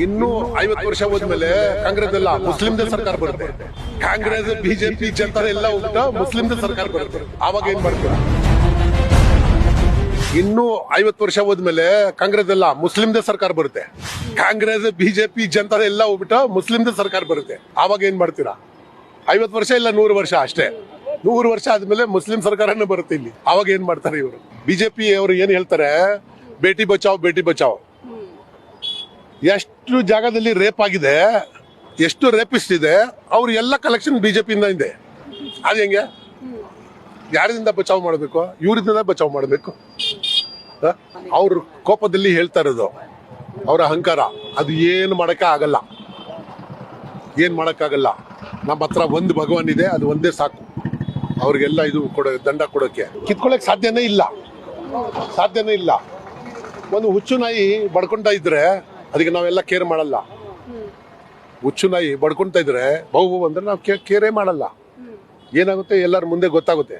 ಇನ್ನು ಐವತ್ತು ವರ್ಷ ಹೋದ್ಮೇಲೆ ಕಾಂಗ್ರೆಸ್ ಎಲ್ಲ ಮುಸ್ಲಿಂದೇ ಸರ್ಕಾರ ಬರುತ್ತೆ. ಕಾಂಗ್ರೆಸ್ ಬಿಜೆಪಿ ಜನತಾ ಎಲ್ಲ ಹೋಗ್ಬಿಟ್ಟು ಮುಸ್ಲಿಂದೇ ಸರ್ಕಾರ ಬರುತ್ತೆ. ಆವಾಗ ಏನ್ ಮಾಡ್ತೀರಾ? ಇನ್ನು ಐವತ್ತು ವರ್ಷ ಹೋದ್ಮೇಲೆ ಕಾಂಗ್ರೆಸ್ ಎಲ್ಲ ಮುಸ್ಲಿಂದೇ ಸರ್ಕಾರ ಬರುತ್ತೆ. ಕಾಂಗ್ರೆಸ್ ಬಿಜೆಪಿ ಜನತಾ ಎಲ್ಲ ಹೋಗ್ಬಿಟ್ಟ ಮುಸ್ಲಿಂದೇ ಸರ್ಕಾರ ಬರುತ್ತೆ. ಆವಾಗ ಏನ್ ಮಾಡ್ತೀರಾ? ಐವತ್ತು ವರ್ಷ ಇಲ್ಲ ನೂರು ವರ್ಷ ಅಷ್ಟೇ. ನೂರು ವರ್ಷ ಆದ್ಮೇಲೆ ಮುಸ್ಲಿಂ ಸರ್ಕಾರನೇ ಬರುತ್ತೆ ಇಲ್ಲಿ. ಅವಾಗ ಏನ್ ಮಾಡ್ತಾರೆ ಇವರು? ಬಿಜೆಪಿ ಅವರು ಏನ್ ಹೇಳ್ತಾರೆ? ಬೇಟಿ ಬಚಾವ್ ಬೇಟಿ ಬಚಾವ್. ಎಷ್ಟು ಜಾಗದಲ್ಲಿ ರೇಪ್ ಆಗಿದೆ, ಎಷ್ಟು ರೇಪಿಸ್ಟ್ ಇದೆ, ಅವ್ರ ಎಲ್ಲ ಕಲೆಕ್ಷನ್ ಬಿಜೆಪಿಯಿಂದ ಇದೆ ಅದು ಹೆಂಗೆ? ಯಾರಿಂದ ಬಚಾವ್ ಮಾಡಬೇಕು? ಇವರಿಂದ ಬಚಾವ್ ಮಾಡಬೇಕು. ಅವ್ರ ಕೋಪದಲ್ಲಿ ಹೇಳ್ತಾ ಇರೋದು, ಅವರ ಅಹಂಕಾರ. ಅದು ಏನು ಮಾಡಕ್ಕ ಆಗಲ್ಲ. ಏನು ಮಾಡೋಕ್ಕಾಗಲ್ಲ ನಮ್ಮ ಹತ್ರ ಒಂದು ಭಗವಾನ್ ಇದೆ, ಅದು ಒಂದೇ ಸಾಕು. ಅವ್ರಿಗೆಲ್ಲ ಇದು ಕೊಡ, ದಂಡ ಕೊಡೋಕೆ. ಕಿತ್ಕೊಳ್ಳೋಕೆ ಸಾಧ್ಯನೇ ಇಲ್ಲ. ಸಾಧ್ಯನೇ ಇಲ್ಲ. ಒಂದು ಹುಚ್ಚು ನಾಯಿ ಬಡ್ಕೊಂಡ ಇದ್ರೆ ಅದಕ್ಕೆ ನಾವೆಲ್ಲ ಕೇರ್ ಮಾಡಲ್ಲ. ಹುಚ್ಚು ನಾಯಿ ಬಡ್ಕೊಂತ ಇದ್ರೆ ಬಹು ಅಂದ್ರೆ ನಾವು ಕೇರೇ ಮಾಡಲ್ಲ. ಏನಾಗುತ್ತೆ? ಎಲ್ಲರ ಮುಂದೆ ಗೊತ್ತಾಗುತ್ತೆ.